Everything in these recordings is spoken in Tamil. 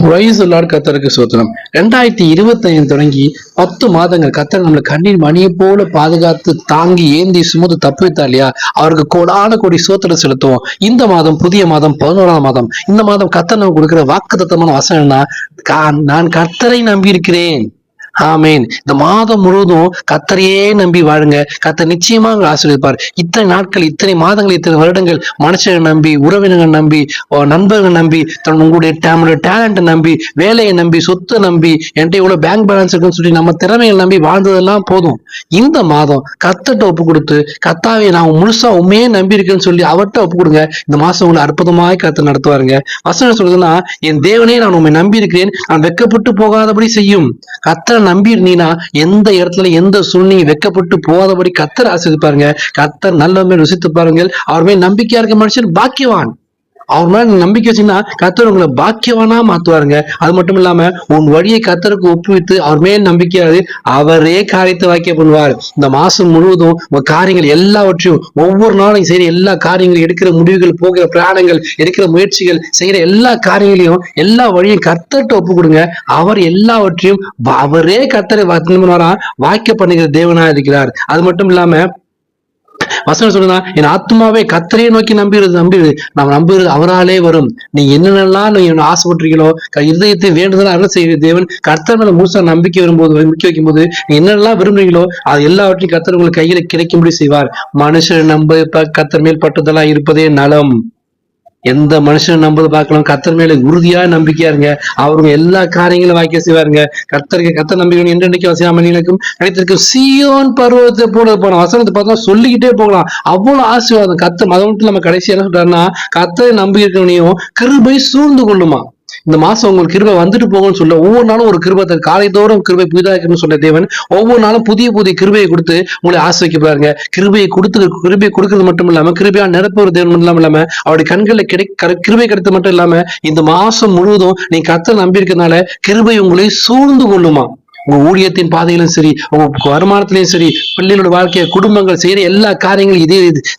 கத்தருக்கு சோத்திரம். ரெண்டாயிரத்தி இருபத்தி ஐந்து தொடங்கி பத்து மாதங்கள் கத்தர் நம்மளை கண்ணீர் மணியை போல பாதுகாத்து தாங்கி ஏந்தி சுமந்து தப்பித்தா இல்லையா? அவருக்கு கோடான கோடி சோத்திரம் செலுத்துவோம். இந்த மாதம் புதிய மாதம் பதினோராம் மாதம். இந்த மாதம் கத்தர் நம்ம கொடுக்கிற வாக்கு தத்தமான வசனம்னா கா- நான் கத்தரை நம்பி இருக்கிறேன் ஆமீன். இந்த மாதம் முழுவதும் கத்தரையே நம்பி வாழுங்க. கத்தர் நிச்சயமா உங்களை ஆசிரியப்பார் இத்தனை நாட்கள் இத்தனை மாதங்கள் இத்தனை வருடங்கள் மனுஷனை நம்பி உறவினர்கள் நம்பி நண்பர்கள் நம்பி தன் உங்களுடைய நம்மளுடைய டேலண்ட்டை நம்பி வேலையை நம்பி சொத்தை நம்பி என்கிட்ட இவ்வளவு பேங்க் பேலன்ஸ் இருக்குன்னு சொல்லி நம்ம திறமையை நம்பி வாழ்ந்ததெல்லாம் போதும். இந்த மாதம் கத்தட்ட ஒப்பு கொடுத்து கத்தாவை நான் முழுசா உண்மையே நம்பி இருக்கேன்னு சொல்லி அவர்கிட்ட ஒப்பு கொடுங்க இந்த மாசம் உங்களை அற்புதமாய் கத்து நடத்துவாருங்க. வசனம் சொல்றதுன்னா என் தேவனே நான் உண்மை நம்பி இருக்கிறேன். நான் வெக்கப்பட்டு போகாதபடி செய்யும். கத்தனை நம்பி இருந்தீங்கன்னா எந்த இடத்துல எந்த சூழ்நிலை வெக்கப்பட்டு போகாதபடி கத்தர் ஆசிரிப்பாருங்க கத்தர் நல்லவங்க ருசித்து பாருங்கள் அவர் மேல் நம்பிக்கையா இருக்க மனுஷன் பாக்கியவான். அவர் மேல நம்பிக்கை வச்சீங்கன்னா கத்தர் உங்களை பாக்கியவானா மாத்துவாருங்க. அது மட்டும் இல்லாம உன் வழியை கத்தருக்கு ஒப்புவித்து அவர் மேல் நம்பிக்கையாது அவரே காரியத்தை வாக்கிய பண்ணுவார். இந்த மாசம் முழுவதும் உங்க காரியங்கள் எல்லாவற்றையும் ஒவ்வொரு நாளும் செய்யற எல்லா காரியங்களும் எடுக்கிற முடிவுகள் போகிற பிராணங்கள் எடுக்கிற முயற்சிகள் செய்யற எல்லா காரியங்களையும் எல்லா வழியும் கத்தர்கிட்ட ஒப்பு கொடுங்க. அவர் எல்லாவற்றையும் அவரே கத்தரை வாக்கிய பண்ணுகிற தேவனா இருக்கிறார். அது மட்டும் இல்லாம வசனம் சொல்லுதா என் ஆத்மாவே கத்தரையை நோக்கி நம்புகிறது நம்புகிறது. நாம் நம்புறது அவராலே வரும். நீ என்னென்னலாம் நீ ஆசைப்பட்டிருக்கீங்களோ க- இருதயத்தை வேண்டுதலா அருள் செய்கிற தேவன் கர்த்தர் மேல முழுசா நம்பிக்கை வரும்போது நம்பிக்கை வைக்கும்போது நீ என்னென்னலாம் விரும்புறீங்களோ அது எல்லாவற்றையும் கர்த்தர் உங்களுக்கு கையில கிடைக்கும்படி செய்வார். மனுஷனை நம்ப ப- கர்த்தர் மேல் பட்டுதலா இருப்பதே நலம். எந்த மனுஷனும் நம்பது பார்க்கலாம் கத்தர் மேல உறுதியா நம்பிக்கையா இருங்க. அவருங்க எல்லா காரியங்களும் வாக்கிய செய்வாருங்க. கத்தருக்கு கத்த நம்பிக்கை என்றென்னைக்கு வசியாமணிகளுக்கும் கிடைத்திருக்கும் சீயோன் பருவத்தை போல போன வசனத்தை பார்த்தா சொல்லிக்கிட்டே போகலாம். அவ்வளவு ஆசீர்வாதம். கத்த மதம் நம்ம கடைசி என்ன சொல்றாருன்னா கத்தரை நம்பி இருக்கவனையும் கிருபை சூழ்ந்து கொள்ளுமா? இந்த மாசம் உங்களுக்கு கிருபை வந்துட்டு போகும்னு சொல்ல ஒவ்வொரு நாளும் ஒரு கிருபத்தை காலைதோறும் கிருபை புதிதாக இருக்கணும்னு சொல்ல தேவன். ஒவ்வொரு நாளும் புதிய புதிய கிருபையை கொடுத்து உங்களை ஆசிரிக்க பாருங்க. கிருபையை கொடுத்து கிருபையை கொடுக்கறது மட்டும் இல்லாம கிருபையா நிரப்புற தேவன் மட்டும் இல்லாம அவருடைய கண்களில் கிடை கிருபை கிடைத்தது மட்டும் இல்லாம இந்த மாசம் முழுவதும் நீ கத்த நம்பியிருக்கனால கிருபை உங்களை சூழ்ந்து கொள்ளுமா? உங்க ஊழியத்தின் பாதையிலும் சரி உங்க வருமானத்திலையும் சரி பிள்ளைகளோட வாழ்க்கைய குடும்பங்கள் செய்யற எல்லா காரியங்களும் இதே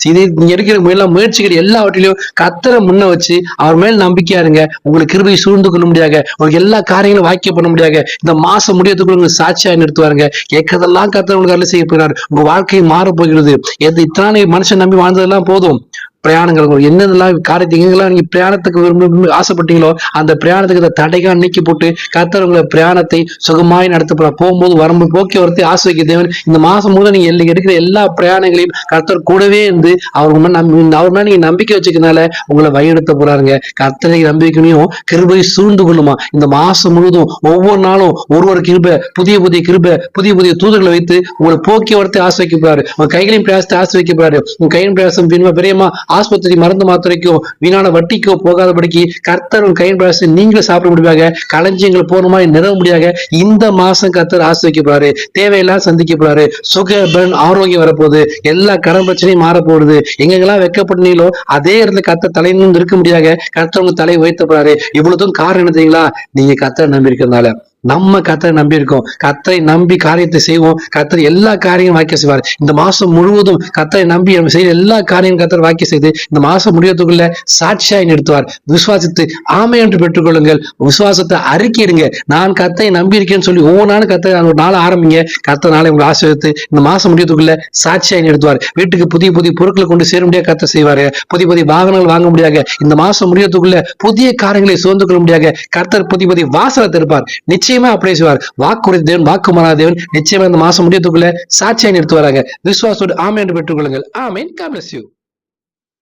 இதே நீங்க எடுக்கிற எல்லா முயற்சிகள் எல்லாவற்றிலையும் கத்தரை முன்ன வச்சு அவர் மேல் நம்பிக்கையா இருங்க. உங்களுக்கு கிருபையை சூழ்ந்து கொள்ள முடியாத உங்களுக்கு எல்லா காரியங்களும் வாக்கியம் பண்ண முடியாத இந்த மாசம் முடியறதுக்குள்ள உங்களுக்கு சாட்சியா நிறுத்துவாருங்க. கேட்கறதெல்லாம் கத்தர் உங்களுக்கு அருள் செய்ய போகிறார். உங்க வாழ்க்கை மாற போகிறது எது இத்தனை மனுஷன் நம்பி வாழ்ந்ததெல்லாம் போதும். பிரயாணங்கள் என்னென்னலாம் காரியத்தை நீங்க பிரயாணத்துக்கு விரும்பி ஆசைப்பட்டீங்களோ அந்த பிரயாணத்துக்கு இந்த தடைகள் நீக்கி போட்டு கர்த்தர் உங்களை பிரயாணத்தை சுகமாய் நடத்தப்பட போகும்போது வரும்போது போக்குவரத்தை ஆசிரிக்க தேவன். இந்த மாசம் முழுவதும் நீங்க எல்ல- எடுக்கிற எல்லா பிரயாணங்களையும் கர்த்தர் கூடவே இருந்து அவங்க மேல அவர் மேல நீங்க நம்பிக்கை வச்சுக்கனால உங்களை வழிநடத்த போறாருங்க. கர்த்தரை நம்பிக்கையும் கிருபை சூழ்ந்து கொள்ளுமா? இந்த மாசம் முழுவதும் ஒவ்வொரு நாளும் ஒரு ஒரு கிருபை புதிய புதிய கிருபை புதிய புதிய தூதர்களை வைத்து உங்களை போக்குவரத்தை ஆசிரிக்க போறாரு. உங்க கைகளின் பிரயாசத்தை ஆசிரிக்க போறாரு. உங்க கையின் பிரயாசம் பின்வ பெரியமா ஆஸ்பத்திரி மருந்து மாத்திரைக்கோ வீணான வட்டிக்கோ போகாதபடிக்கு கர்த்தர் உங்க கையின் நீங்களும் சாப்பிட முடியாத களஞ்சியங்கள் பூர்ணமாய் நிறவ முடியாத இந்த மாசம் கர்த்தர் ஆசிரிக்க போறாரு தேவையெல்லாம் சந்திக்க போறாரு சுக பலன் ஆரோக்கியம் வரப்போகுது. எல்லா கடன் பிரச்சனையும் மாறப்போகுது. போகுது எங்கெங்கெல்லாம் வெக்கப்பட்டீங்களோ அதே இடத்துல கர்த்தர் தலை இருக்க முடியாத கர்த்தர் உங்க தலை உயர்த்த போறாரு இவ்வளவுதும் காரணம் என்ன தெரியுங்களா? நீங்க கத்தரை நம்பி இருக்கிறதுனால. நம்ம கத்தரை நம்பி இருக்கோம். கத்தரை நம்பி காரியத்தை செய்வோம். கத்தர் எல்லா காரியம் வாக்கிய செய்வார். இந்த மாசம் முழுவதும் கத்தரை நம்பி நம்ம செய்யற எல்லா காரியம் கத்தர் வாக்கிய செய்து இந்த மாசம் முடியறதுக்குள்ள சாட்சியாய் நிறுத்துவார். விசுவாசித்து ஆமை என்று பெற்றுக்கொள்ளுங்கள். விசுவாசத்தை அறிக்கிடுங்க நான் கத்தை நம்பி இருக்கேன்னு சொல்லி ஒவ்வொரு கத்தரை கத்தை ஒரு நாள் ஆரம்பிங்க. கத்த நாளை உங்களை ஆசிரியத்து இந்த மாசம் முடியறதுக்குள்ள சாட்சியாய் நிறுத்துவார். வீட்டுக்கு புதிய புதிய பொருட்களை கொண்டு சேர முடியாத கத்தை செய்வாரு. புதிய புதிய வாகனங்கள் வாங்க முடியாத இந்த மாசம் முடியறதுக்குள்ள புதிய காரியங்களை சுதந்து கொள்ள முடியாத கர்த்தர் புதிய புதிய வாசலை திருப்பார் நிச்சயம் அப்படியே செய்வார் வாக்குறுதி தேவன் வாக்கு மாறாத தேவன். நிச்சயமா இந்த மாசம் முடியத்துக்குள்ள சாட்சியை நிறுத்துவாராங்க விசுவாசோடு ஆமை என்று பெற்றுக்கொள்ளுங்கள். ஆமேன். God you